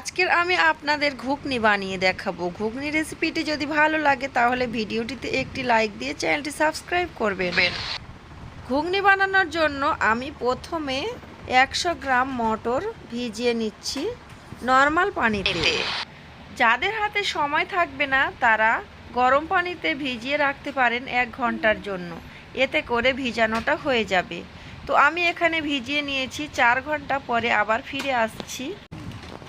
আজকের আমি আপনাদের ঘুগনি বানিয়ে দেখাবো। ঘুগনি রেসিপিটি যদি ভালো লাগে তাহলে ভিডিওটিতে একটি লাইক দিয়ে চ্যানেলটি সাবস্ক্রাইব করবেন। ঘুগনি বানানোর জন্য আমি প্রথমে একশো গ্রাম মটর ভিজিয়ে নিচ্ছি নর্মাল পানিতে। যাদের হাতে সময় থাকবে না তারা গরম পানিতে ভিজিয়ে রাখতে পারেন এক ঘণ্টার জন্য। এতে করে ভিজানোটা হয়ে যাবে। তো আমি এখানে ভিজিয়ে নিয়েছি চার ঘণ্টা পরে আবার ফিরে আসছি।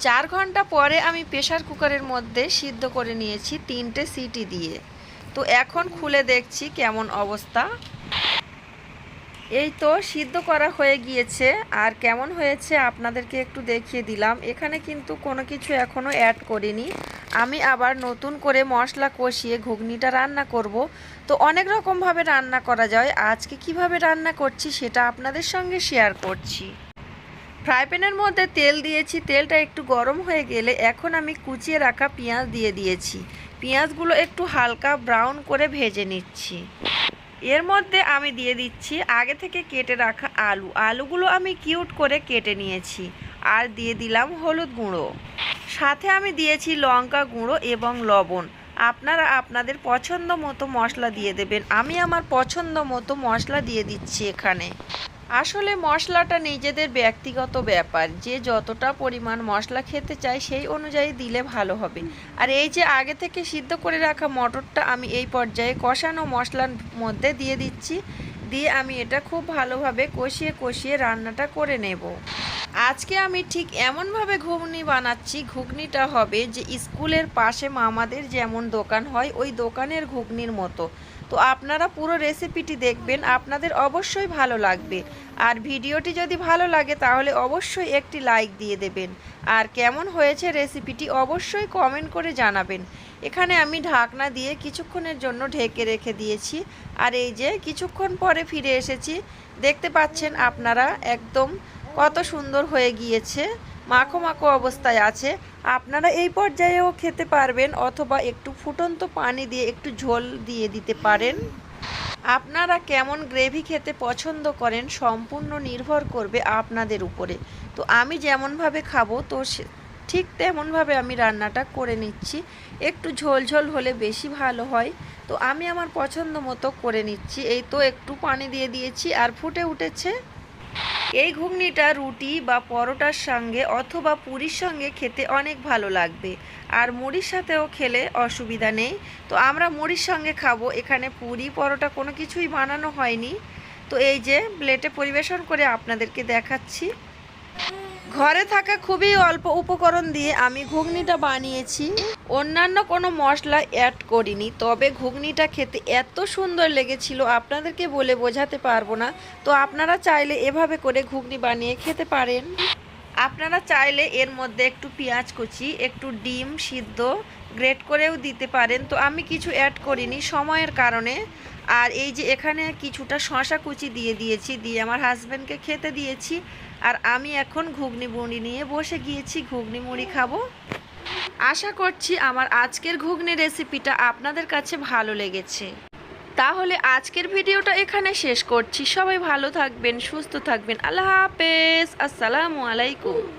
চার ঘণ্টা পরে আমি প্রেশার কুকারের মধ্যে সিদ্ধ করে নিয়েছি তিনটে সিটি দিয়ে। তো এখন খুলে দেখছি কেমন অবস্থা। এই তো সিদ্ধ করা হয়ে গিয়েছে, আর কেমন হয়েছে আপনাদেরকে একটু দেখিয়ে দিলাম। এখানে কিন্তু কোনো কিছু এখনও অ্যাড করিনি। আমি আবার নতুন করে মশলা কষিয়ে ঘুগনিটা রান্না করব। তো অনেক রকমভাবে রান্না করা যায়। আজকে কীভাবে রান্না করছি সেটা আপনাদের সঙ্গে শেয়ার করছি। ফ্রাই প্যানের মধ্যে তেল দিয়েছি। তেলটা একটু গরম হয়ে গেলে এখন আমি কুচিয়ে রাখা পেঁয়াজ দিয়ে দিয়েছি। পেঁয়াজগুলো একটু হালকা ব্রাউন করে ভেজে নিচ্ছি। এর মধ্যে আমি দিয়ে দিচ্ছি আগে থেকে কেটে রাখা আলু। আলুগুলো আমি কিউট করে কেটে নিয়েছি। আর দিয়ে দিলাম হলুদ গুঁড়ো। সাথে আমি দিয়েছি লঙ্কা গুঁড়ো এবং লবণ। আপনারা আপনাদের পছন্দ মতো মশলা দিয়ে দেবেন। আমি আমার পছন্দ মতো মশলা দিয়ে দিচ্ছি এখানে। আসলে মশলাটা নিজেদের ব্যক্তিগত ব্যাপার। যে যতটা পরিমাণ মশলা খেতে চায় সেই অনুযায়ী দিলে ভালো হবে। আর এই যে আগে থেকে সিদ্ধ করে রাখা মটরটা আমি এই পর্যায়ে কষানো মশলার মধ্যে দিয়ে দিচ্ছি। দিয়ে আমি এটা খুব ভালোভাবে কষিয়ে কষিয়ে রান্নাটা করে নেব। আজকে আমি ঠিক এমনভাবে ঘুগনি বানাচ্ছি, ঘুগনিটা হবে যে স্কুলের পাশে মামাদের যেমন দোকান হয়, ওই দোকানের ঘুগনির মতো। তো আপনারা পুরো রেসিপিটি দেখবেন, আপনাদের অবশ্যই ভালো লাগবে। আর ভিডিওটি যদি ভালো লাগে, তাহলে অবশ্যই একটি লাইক দিয়ে দেবেন। আর কেমন হয়েছে রেসিপিটি অবশ্যই কমেন্ট করে জানাবেন। এখানে আমি ঢাকনা দিয়ে কিছুক্ষণের জন্য ঢেকে রেখে দিয়েছি। আর এই যে কিছুক্ষণ পরে ফিরে এসেছি, দেখতে পাচ্ছেন আপনারা একদম কত সুন্দর হয়ে গিয়েছে, মাখো মাখো অবস্থায় আছে। আপনারা এই পর্যায়েও খেতে পারবেন অথবা একটু ফুটন্ত পানি দিয়ে একটু ঝোল দিয়ে দিতে পারেন। আপনারা কেমন গ্রেভি খেতে পছন্দ করেন সম্পূর্ণ নির্ভর করবে আপনাদের উপরে। তো আমি যেমনভাবে খাব, তো ঠিক তেমনভাবে আমি রান্নাটা করে নিচ্ছি। একটু ঝোল ঝোল হলে বেশি ভালো হয়। তো আমি আমার পছন্দ মতো করে নিচ্ছি। এই তো একটু পানি দিয়ে দিয়েছি আর ফুটে উঠেছে। এই ঘুগনিটা রুটি বা পরোটার সঙ্গে অথবা পুরীর সঙ্গে খেতে অনেক ভালো লাগবে। আর মুড়ির সাথেও খেলে অসুবিধা নেই। তো আমরা মুড়ির সঙ্গে খাব। এখানে পুরি, পরোটা কোনো কিছুই বানানো হয়নি। তো এই যে প্লেটে পরিবেশন করে আপনাদেরকে দেখাচ্ছি। ঘরে থাকা খুবই অল্প উপকরণ দিয়ে আমি ঘুগনিটা বানিয়েছি। অন্যান্য কোনো মশলা অ্যাড করিনি, তবে ঘুগনিটা খেতে এত সুন্দর লেগেছিল, আপনাদেরকে বলে বোঝাতে পারব না। তো আপনারা চাইলে এভাবে করে ঘুগনি বানিয়ে খেতে পারেন। আপনারা চাইলে এর মধ্যে একটু পেঁয়াজ কুচি, একটু ডিম সিদ্ধ, গ্রেট করেও দিতে পারেন। তো আমি কিছু অ্যাড করিনি সময়ের কারণে। আর এই যে এখানে কিছুটা শশা কুচি দিয়ে দিয়েছি, দিয়ে আমার হাজব্যান্ডকে খেতে দিয়েছি। আর আমি এখন ঘুগনি বুড়ি নিয়ে বসে গিয়েছি ঘুগনি মুড়ি খাব। আশা করছি আমার আজকের ঘুগনি রেসিপিটা আপনাদের কাছে ভালো লেগেছে। তাহলে আজকের ভিডিওটা এখানে শেষ করছি। সবাই ভালো থাকবেন, সুস্থ থাকবেন। আল্লাহ হাফেজ। আসসালামু আলাইকুম।